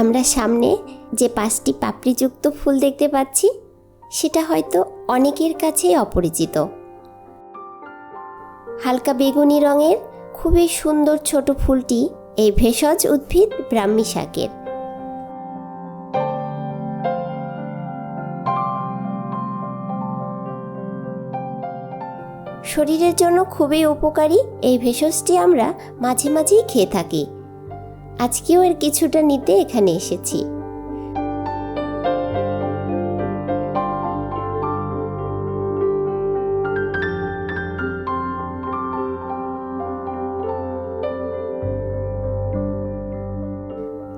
আমরা সামনে যে পাঁচটি পাপড়িযুক্ত ফুল দেখতে পাচ্ছি, সেটা হয়তো অনেকের কাছেই অপরিচিত। হালকা বেগুনি রঙের খুবই সুন্দর ছোট ফুলটি এই ভেষজ উদ্ভিদ ব্রাহ্মী শাকের। শরীরের জন্য খুবই উপকারী এই ভেষজটি আমরা মাঝে মাঝেই খেয়ে থাকি। আজকেও এর কিছুটা নিতে এখানে এসেছি।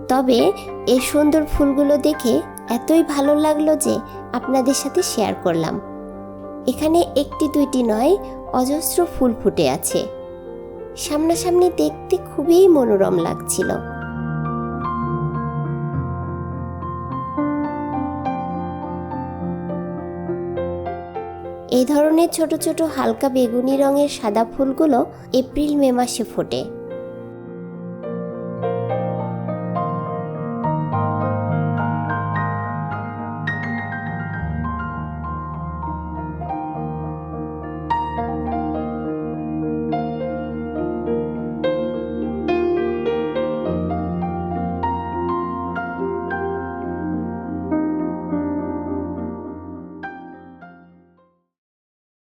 তবে এই সুন্দর ফুলগুলো দেখে এতই ভালো লাগল যে আপনাদের সাথে শেয়ার করলাম। এখানে একটি দুইটি নয়, অজস্র ফুল ফুটে আছে। সামনাসামনি দেখতে খুবই মনোরম লাগছিল। এই ধরনের ছোট ছোট হালকা বেগুনি রঙের সাদা ফুলগুলো এপ্রিল মে মাসে ফোটে।